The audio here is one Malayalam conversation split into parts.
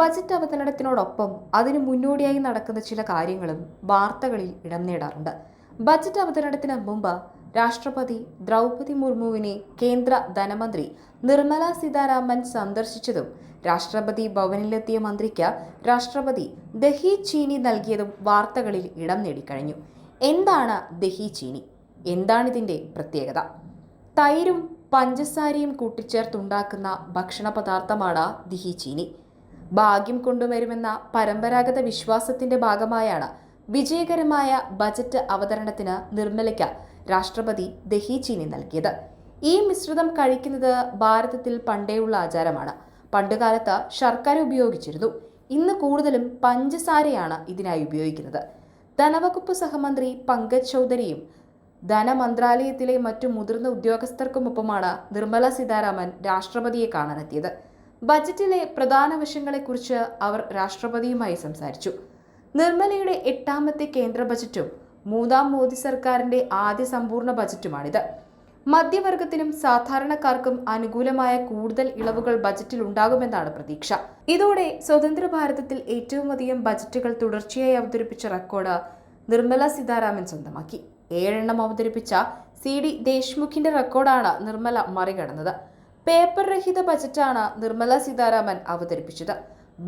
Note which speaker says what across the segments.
Speaker 1: ബജറ്റ് അവതരണത്തിനോടൊപ്പം അതിന് മുന്നോടിയായി നടക്കുന്ന ചില കാര്യങ്ങളും വാർത്തകളിൽ ഇടം നേടാറുണ്ട്. ബജറ്റ് അവതരണത്തിന് മുമ്പ് രാഷ്ട്രപതി ദ്രൗപതി മുർമുവിനെ കേന്ദ്ര ധനമന്ത്രി നിർമ്മല സീതാരാമൻ സന്ദർശിച്ചതും രാഷ്ട്രപതി ഭവനിലെത്തിയ മന്ത്രിക്ക് രാഷ്ട്രപതി ദഹി ചീനി നൽകിയതും വാർത്തകളിൽ ഇടം നേടിക്കഴിഞ്ഞു. എന്താണ് ദഹി ചീനി? എന്താണിതിന്റെ പ്രത്യേകത? തൈരും പഞ്ചസാരയും കൂട്ടിച്ചേർത്തുണ്ടാക്കുന്ന ഭക്ഷണ പദാർത്ഥമാണ് ദിഹി ചീനി. ഭാഗ്യം കൊണ്ടുവരുമെന്ന പരമ്പരാഗത വിശ്വാസത്തിന്റെ ഭാഗമായാണ് വിജയകരമായ ബജറ്റ് അവതരണത്തിന് നിർമ്മലയ്ക്ക് രാഷ്ട്രപതി ദഹീചീനി നൽകിയത്. ഈ മിശ്രിതം കഴിക്കുന്നത് ഭാരതത്തിൽ പണ്ടേയുള്ള ആചാരമാണ്. പണ്ടുകാലത്ത് ശർക്കര ഉപയോഗിച്ചിരുന്നു. ഇന്ന് കൂടുതലും പഞ്ചസാരയാണ് ഇതിനായി ഉപയോഗിക്കുന്നത്. ധനവകുപ്പ് സഹമന്ത്രി പങ്കജ് ചൗധരിയും ധനമന്ത്രാലയത്തിലെ മറ്റു മുതിർന്ന ഉദ്യോഗസ്ഥർക്കുമൊപ്പമാണ് നിർമ്മല സീതാരാമൻ രാഷ്ട്രപതിയെ കാണാനെത്തിയത്. ബജറ്റിലെ പ്രധാന വശങ്ങളെക്കുറിച്ച് അവർ രാഷ്ട്രപതിയുമായി സംസാരിച്ചു. നിർമ്മലയുടെ എട്ടാമത്തെ കേന്ദ്ര ബജറ്റും മൂന്നാം മോദി സർക്കാരിന്റെ ആദ്യ സമ്പൂർണ ബജറ്റുമാണിത്. മധ്യവർഗത്തിനും സാധാരണക്കാർക്കും അനുകൂലമായ കൂടുതൽ ഇളവുകൾ ബജറ്റിൽ ഉണ്ടാകുമെന്നാണ് പ്രതീക്ഷ. ഇതോടെ സ്വതന്ത്ര ഭാരതത്തിൽ ഏറ്റവും അധികം ബജറ്റുകൾ തുടർച്ചയായി അവതരിപ്പിച്ച റെക്കോർഡ് നിർമ്മല സീതാരാമൻ സ്വന്തമാക്കി. ഏഴെണ്ണം അവതരിപ്പിച്ച സി ഡി ദേശ്മുഖിന്റെ റെക്കോർഡാണ് നിർമ്മല മറികടന്നത്. പേപ്പർ രഹിത ബജറ്റാണ് നിർമ്മല സീതാരാമൻ അവതരിപ്പിച്ചത്.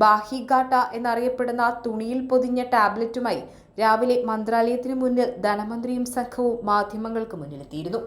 Speaker 1: ബാഹിഗാട്ട എന്നറിയപ്പെടുന്ന തുണിയിൽ പൊതിഞ്ഞ ടാബ്ലറ്റുമായി രാവിലെ മന്ത്രാലയത്തിന് മുന്നിൽ ധനമന്ത്രിയും സംഘവും മാധ്യമങ്ങൾക്ക് മുന്നിലെത്തിയിരുന്നു.